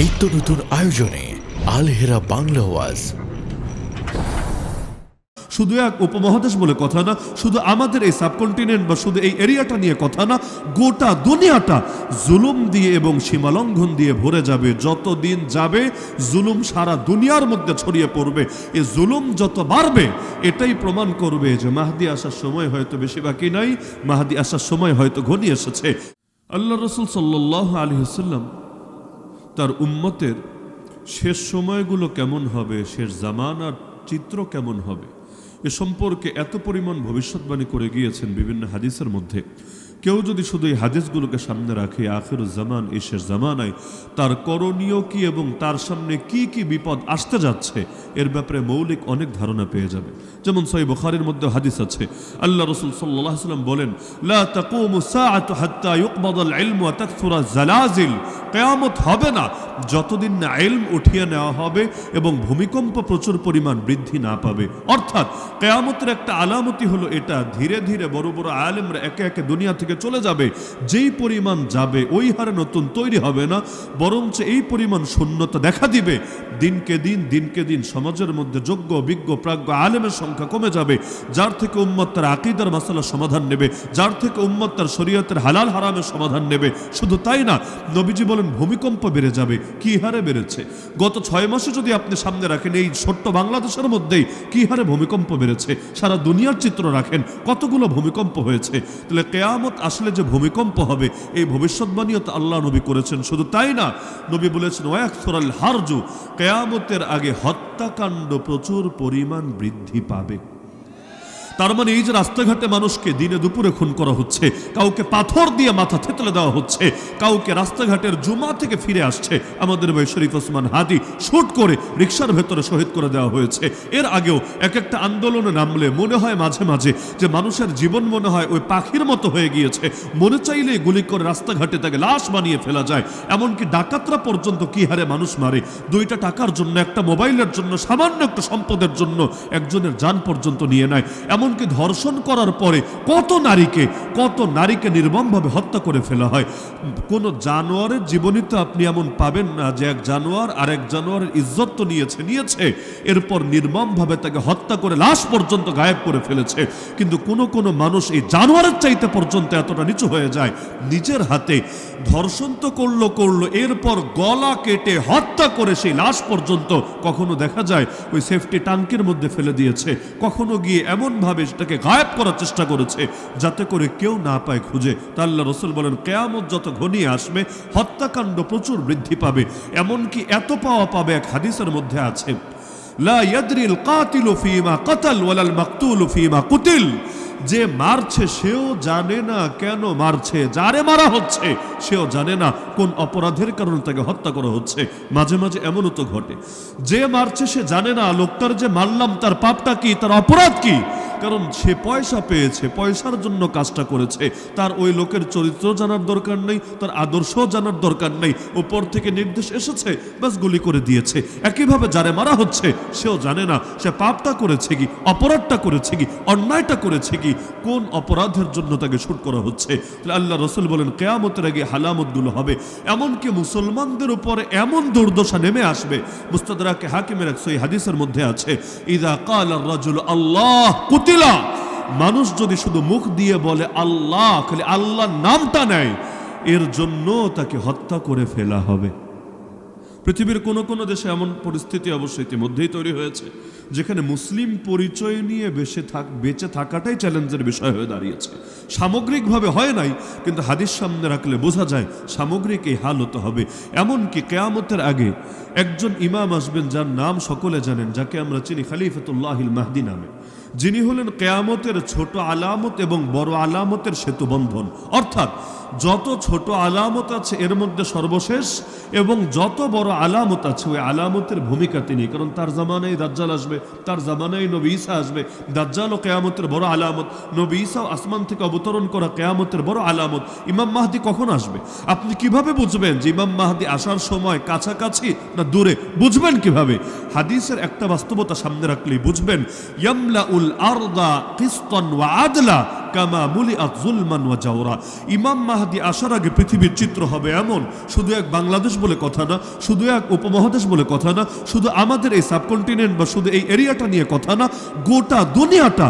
নিত্য নতুন আয়োজনে আলহেরা বাংলা ওয়াজ। শুধু এক উপমহাদেশ বলে কথা না, শুধু আমাদের এই সাবকন্টিনেন্ট বা শুধু এই এরিয়াটা নিয়ে কথা না, গোটা দুনিয়াটা জুলুম দিয়ে এবং সীমালঙ্ঘন দিয়ে ভরে যাবে। যত দিন যাবে, জুলুম সারা দুনিয়ার মধ্যে ছড়িয়ে পড়বে। এই জুলুম যত বাড়বে, এটাই প্রমাণ করবে যে মাহদি আসার সময় হয়তো বেশি বাকি নাই, মাহদি আসার সময় হয়তো ঘনিয়ে এসেছে। আল্লাহ রসুল সাল্লাহ আলী হাসাল্লাম তার উম্মতের শেষ সময়গুলো কেমন হবে, শেষ জামানার চিত্র কেমন হবে, এ সম্পর্কে এত পরিমাণ ভবিষ্যৎবাণী করে গিয়েছেন বিভিন্ন হাদিসের মধ্যে। কেউ যদি শুধু এই হাদিসগুলোকে সামনে রাখে আখের জামান এই জামানায়, তার করণীয় কি এবং তার সামনে কি কি বিপদ আসতে যাচ্ছে, এর ব্যাপারে মৌলিক অনেক ধারণা পেয়ে যাবে। যেমন সই বুখারীর মধ্যে হাদিস আছে, আল্লাহ রসুল সাল্লাম বলেন জালাজিল। কিয়ামত হবে না যতদিন না ইলম উঠিয়ে নেওয়া হবে এবং ভূমিকম্প প্রচুর পরিমাণ বৃদ্ধি না পাবে। অর্থাৎ কেয়ামতের একটা আলামতি হলো এটা, ধীরে ধীরে বড় বড় আলেমরা একে একে দুনিয়া থেকে চলে যাবে। যেই পরিমাণ যাবে, ওই হারে নতুন তৈরি হবে না। বরঞ্চ এই পরিমাণ শূন্যতা দেখা দিবে। দিনকে দিন দিনকে দিন সমাজের মধ্যে যোগ্য, বিজ্ঞ, প্রাজ্ঞ আলেমের সংখ্যা কমে যাবে। যার থেকে উম্মত তার আকিদার মাসালার সমাধান নেবে। যার থেকে উম্মত তার শরীয়তের হালাল হারামের সমাধান নেবে। শুধু তাই না, নবীজি বলেন, ভূমিকম্প বেড়ে যাবে। কি হারে বেড়েছে? গত ছয় মাসে যদি আপনি সামনে রাখেন, এই ছোট্ট বাংলাদেশের মধ্যেই কি হারে ভূমিকম্প বেড়েছে? সারা দুনিয়ার চিত্র রাখেন, কতগুলো ভূমিকম্প হয়েছে? তাহলে কেয়ামত আসলে যে ভূমিকম্প হবে, এই ভবিষ্যৎবাণীও তো আল্লাহ নবী করেছেন। শুধু তাই না, নবী বলেছেন ওয়াকসরাল হারজু কেয়ামতের আগে হত্যাকাণ্ড প্রচুর পরিমাণ বৃদ্ধি পাবে। তার মানে এই যে রাস্তাঘাটে মানুষকে দিনে দুপুরে খুন করা হচ্ছে, কাউকে পাথর দিয়ে মাথা থেতলে দেওয়া হচ্ছে, কাউকে রাস্তাঘাটের জুমা থেকে ফিরে আসছে, আমাদের ভাই শরীফ ওসমান হাদি শুট করে রিক্সার ভেতরে শহীদ করে দেওয়া হয়েছে। এর আগেও এক একটা আন্দোলনে নামলে মনে হয় মাঝে মাঝে যে মানুষের জীবন মনে হয় ওই পাখির মতো হয়ে গিয়েছে। মনে চাইলেই গুলি করে রাস্তাঘাটে তাকে লাশ বানিয়ে ফেলা যায়। এমনকি ডাকাতরা পর্যন্ত কি হারে মানুষ মারে? দুইটা টাকার জন্য, একটা মোবাইলের জন্য, সামান্য একটা সম্পদের জন্য একজনের যান পর্যন্ত নিয়ে নেয়। এমনকি ধর্ষণ করার পরে কত নারীকে কত নারীকে নির্মমভাবে হত্যা করে ফেলা হয়? কোন জানোয়ারের জীবনী তো আপনি এমন পাবেন না যে এক জানোয়ার আর এক জানোয়ারের ইজ্জত তো নিয়েছে নিয়েছে। এরপর নির্মমভাবে তাকে হত্যা করে লাশ পর্যন্ত গায়েব করে ফেলেছে। কিন্তু কোনো কোনো মানুষ এই জানোয়ারের চাইতে পর্যন্ত এতটা নিচু হয়ে যায়, নিজের হাতে ধর্ষণ তো করল করল, এরপর গলা কেটে হত্যা করে সেই লাশ পর্যন্ত কখনো দেখা যায়, ওই সেফটি টাঙ্কির মধ্যে ফেলে দিয়েছে। কখনো গিয়ে এমনভাবে সেটাকে গায়েব করার চেষ্টা করেছে, যাতে করে কেউ না পায় খুঁজে। তা আল্লাহ রসুল বলেন, কেয়ামত যত ঘনিয়ে আসবে, হত্যাকাণ্ড প্রচুর বৃদ্ধি পাবে, এমনকি এত পাওয়া পাবে এক হাদিসের মধ্যে আছে। লা ইয়াদরিল কাতিলু ফিমা কাতাল ওয়ালাল মাকতুলু ফিমা কুতিল। যে মারছে সেও জানে না কেন মারছে। যারে মারা হচ্ছে, সেও জানে না কোন অপরাধের কারণে তাকে হত্যা করা হচ্ছে। মাঝে মাঝে এমনও তো ঘটে। যে মারছে সে জানে না, লোকটার যে মারলাম তার পাপটা কি, তার অপরাধ কি? কারণ সে পয়সা পেয়েছে, পয়সার জন্য কাজটা করেছে। তার ওই লোকের চরিত্র জানার দরকার নেই, তার আদর্শ জানার দরকার নেই। উপর থেকে নির্দেশ এসেছে, ব্যাস গুলি করে দিয়েছে। একইভাবে যারে মারা হচ্ছে, সেও জানে না, সে পাপটা করেছে কি, অপরাধটা করেছে কি, অন্যায়টা করেছে কি। কোন অপরাধের জন্য তাকে শুট করা হচ্ছে? তাহলে আল্লাহ রসুল বলেন, কেয়ামতের আগে হালামতগুলো হবে। এমনকি মুসলমানদের উপরে এমন দুর্দশা নেমে আসবে। মুস্তাদাকে হাকিমের এক সই হাদিসের মধ্যে আছে, ইদা কাল রাজুল আল্লাহ কুতিলা। মানুষ যদি শুধু মুখ দিয়ে বলে আল্লাহ, খালি আল্লাহর নামটা নেয়, এর জন্য তাকে হত্যা করে ফেলা হবে। পৃথিবীর কোনো কোনো দেশে এমন পরিস্থিতি অবশ্যই ইতিমধ্যেই তৈরি হয়েছে, যেখানে মুসলিম পরিচয় নিয়ে বেঁচে থাক, বেঁচে থাকাটাই চ্যালেঞ্জের বিষয় হয়ে দাঁড়িয়েছে। সামগ্রিকভাবে হয় নাই, কিন্তু হাদিস সামনে রাখলে বোঝা যায় সামগ্রিক এই হাল হতে হবে। এমনকি কেয়ামতের আগে একজন ইমাম আসবেন যার নাম সকলে জানেন, যাকে আমরা চিনি খালিফতুল্লাহিল মাহদি নামে। যিনি হলেন কেয়ামতের ছোট আলামত এবং বড় আলামতের সেতুবন্ধন। অর্থাৎ যত ছোট আলামত আছে এর মধ্যে সর্বশেষ এবং যত বড় আলামত আছে ওই আলামতের ভূমিকা তিনি। কারণ তার জামানায় দাজ্জাল আসবে, তার জামানায় নবী ঈসা আসবে। দাজ্জাল ও কেয়ামতের বড় আলামত, নবী ঈসা আসমান থেকে অবতরণ করা কেয়ামতের বড় আলামত। ইমাম মাহদি কখন আসবে? আপনি কীভাবে বুঝবেন যে ইমাম মাহদি আসার সময় কাছাকাছি না দূরে? বুঝবেন কীভাবে? হাদিসের একটা বাস্তবতা সামনে রাখলেই বুঝবেন ইয়ামলা উল আরদা কিস্তন ওয়া আদলা। ইমাম মাহাদি আসার আগে পৃথিবীর চিত্র হবে এমন। শুধু এক বাংলাদেশ বলে কথা না, শুধু এক উপমহাদেশ বলে কথা না, শুধু আমাদের এই সাবকন্টিনেন্ট বা শুধু এই এরিয়াটা নিয়ে কথা না, গোটা দুনিয়াটা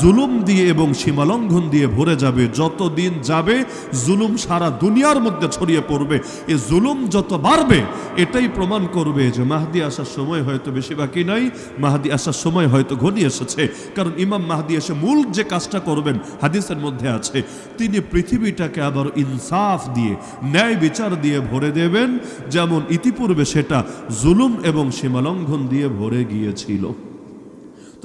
জুলুম দিয়ে এবং সীমালঙ্ঘন দিয়ে ভরে যাবে। যত দিন যাবে, জুলুম সারা দুনিয়ার মধ্যে ছড়িয়ে পড়বে। এই জুলুম যত বাড়বে, এটাই প্রমাণ করবে যে মাহদি আসার সময় হয়তো বেশি বাকি নাই, মাহদি আসার সময় হয়তো ঘনিয়ে এসেছে। কারণ ইমাম মাহদি এসে মূল যে কাজটা করবেন হাদিসের মধ্যে আছে, তিনি পৃথিবীটাকে আবার ইনসাফ দিয়ে, ন্যায় বিচার দিয়ে ভরে দেবেন, যেমন ইতিপূর্বে সেটা জুলুম এবং সীমালঙ্ঘন দিয়ে ভরে গিয়েছিল।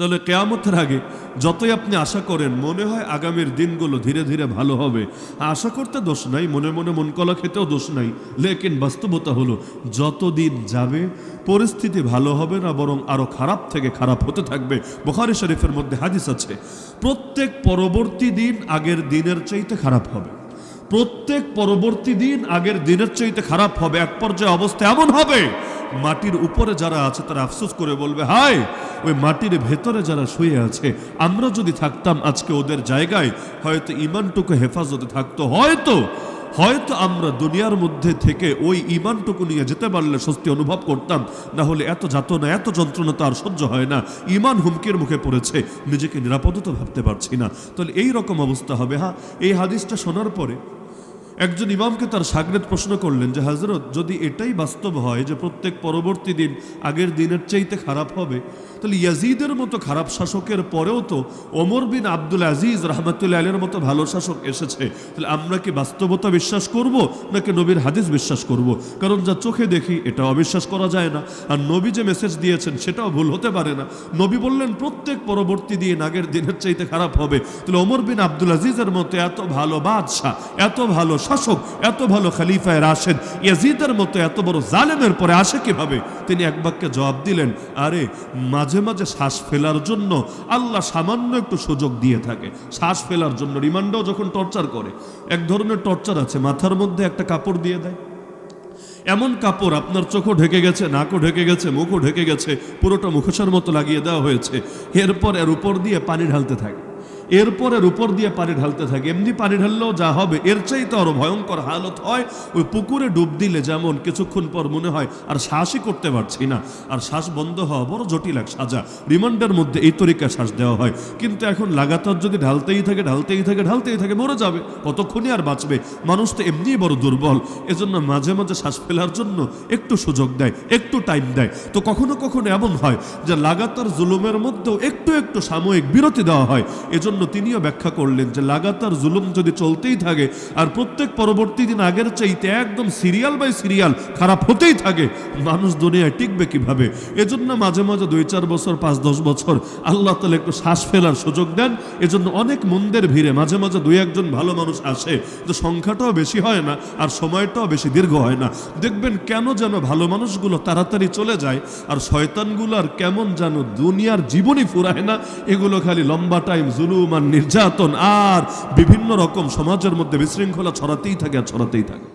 তাহলে কেয়ামতের আগে যতই আপনি আশা করেন, মনে হয় আগামীর দিনগুলো ধীরে ধীরে ভালো হবে। আশা করতে দোষ নাই, মনে মনে মন কলা খেতেও দোষ নাই। লেকিন বাস্তবতা হলো যত দিন যাবে, পরিস্থিতি ভালো হবে না, বরং আরও খারাপ থেকে খারাপ হতে থাকবে। বুখারী শরীফের মধ্যে হাদিস আছে, প্রত্যেক পরবর্তী দিন আগের দিনের চাইতে খারাপ হবে। প্রত্যেক পরবর্তী দিন আগের দিনের চাইতে খারাপ হবে, এক পর্যায়ে অবস্থা এমন হবে মাটির উপরে যারা আছে তারা আফসোস করে বলবে, হায়, ওই মাটির ভেতরে যারা শুয়ে আছে, আমরা যদি থাকতাম আজকে ওদের জায়গায়, হয়তো ইমানটুকু হেফাজতে থাকতো। হয়তো হয়তো আমরা দুনিয়ার মধ্যে থেকে ওই ইমানটুকু নিয়ে যেতে পারলে স্বস্তি অনুভব করতাম, না হলে এত যাতনা, এত যন্ত্রণা তো আর সহ্য হয় না। ইমান হুমকির মুখে পড়েছে, নিজেকে নিরাপদতা ভাবতে পারছি না। তাহলে এই রকম অবস্থা হবে হ্যাঁ? এই হাদিসটা শোনার পরে একজন ইমামকে তার সাগরেদ প্রশ্ন করলেন যে, হাজরত, যদি এটাই বাস্তব হয় যে প্রত্যেক পরবর্তী দিন আগের দিনের চাইতে খারাপ হবে তাহলে ইয়াজিদের মতো খারাপ শাসকের পরেও তো ওমর বিন আব্দুল আজিজ রহমতুল্লাহ আলের মতো ভালো শাসক এসেছে। তাহলে আমরা কি বাস্তবতা বিশ্বাস করব নাকি নবীর হাদিস বিশ্বাস করব? কারণ যা চোখে দেখি এটা অবিশ্বাস করা যায় না। আর নবী যে মেসেজ দিয়েছেন সেটাও ভুল হতে পারে না। নবী বললেন, প্রত্যেক পরবর্তী দিন আগের দিনের চাইতে খারাপ হবে। তাহলে ওমর বিন আব্দুল আজিজের মতো এত ভালো বাদশাহ, এত ভালো শাসক, এত ভালো খালিফায় রাশেদ, ইয়াজিদের মতো এত বড় জালেমের পরে আসে কীভাবে? তিনি এক বাক্যে জবাব দিলেন, আরে, মাঝে মাঝে মাঝে শ্বাস ফেলার জন্য আল্লাহ সামান্য একটু সুযোগ দিয়ে থাকে। শ্বাস ফেলার জন্য রিমান্ডও যখন টর্চার করে, এক ধরনের টর্চার আছে, মাথার মধ্যে একটা কাপড় দিয়ে দেয়। এমন কাপড় আপনার চোখও ঢেকে গেছে, নাকও ঢেকে গেছে, মুখও ঢেকে গেছে, পুরোটা মুখোশের মতো লাগিয়ে দেওয়া হয়েছে। এরপর এর উপর দিয়ে পানি ঢালতে থাকে। এরপর এর উপর দিয়ে পানি ঢালতে থাকে। এমনি পানি ঢাললেও যা হবে, এর চাইতে আরও ভয়ঙ্কর হালত হয়। ওই পুকুরে ডুব দিলে যেমন কিছুক্ষণ পর মনে হয়, আর শ্বাসই করতে পারছি না। আর শ্বাস বন্ধ হওয়া বড় জটিল এক সাজা। রিমান্ডের মধ্যে এই তরিকা শ্বাস দেওয়া হয়। কিন্তু এখন লাগাতার যদি ঢালতেই থাকে ঢালতেই থাকে ঢালতেই থাকে, মরে যাবে। কতক্ষণই আর বাঁচবে? মানুষ তো এমনিই বড় দুর্বল। এজন্য মাঝে মাঝে শ্বাস ফেলার জন্য একটু সুযোগ দেয়, একটু টাইম দেয়। তো কখনো কখনো এমন হয় যে, লাগাতার জুলুমের মধ্যেও একটু একটু সাময়িক বিরতি দেওয়া হয়। এজন্য তিনিও ব্যাখ্যা করলেন যে লাগাতার জুলুম যদি চলতেই থাকে আর প্রত্যেক পরবর্তী দিন আগের চাইতে একদম সিরিয়াল বাই সিরিয়াল খারাপ হতেই থাকে, মানুষ দুনিয়ায় টিকবে কীভাবে? এজন্য মাঝে মাঝে দুই চার বছর, পাঁচ দশ বছর আল্লাহ তালা একটু শ্বাস ফেলার সুযোগ দেন। এজন্য অনেক মন্দের ভিড়ে মাঝে মাঝে দুই একজন ভালো মানুষ আসে তো সংখ্যাটাও বেশি হয় না আর সময়টাও বেশি দীর্ঘ হয় না। দেখবেন কেন যেন ভালো মানুষগুলো তাড়াতাড়ি চলে যায় আর শয়তানগুলো আর কেমন যেন দুনিয়ার জীবনই ফুরায় না, এগুলো খালি লম্বা টাইম জুলুম নির্যাতন আর বিভিন্ন রকম সমাজের মধ্যে বিশৃঙ্খলা ছড়াতেই থাকে আর ছড়াতেই থাকে।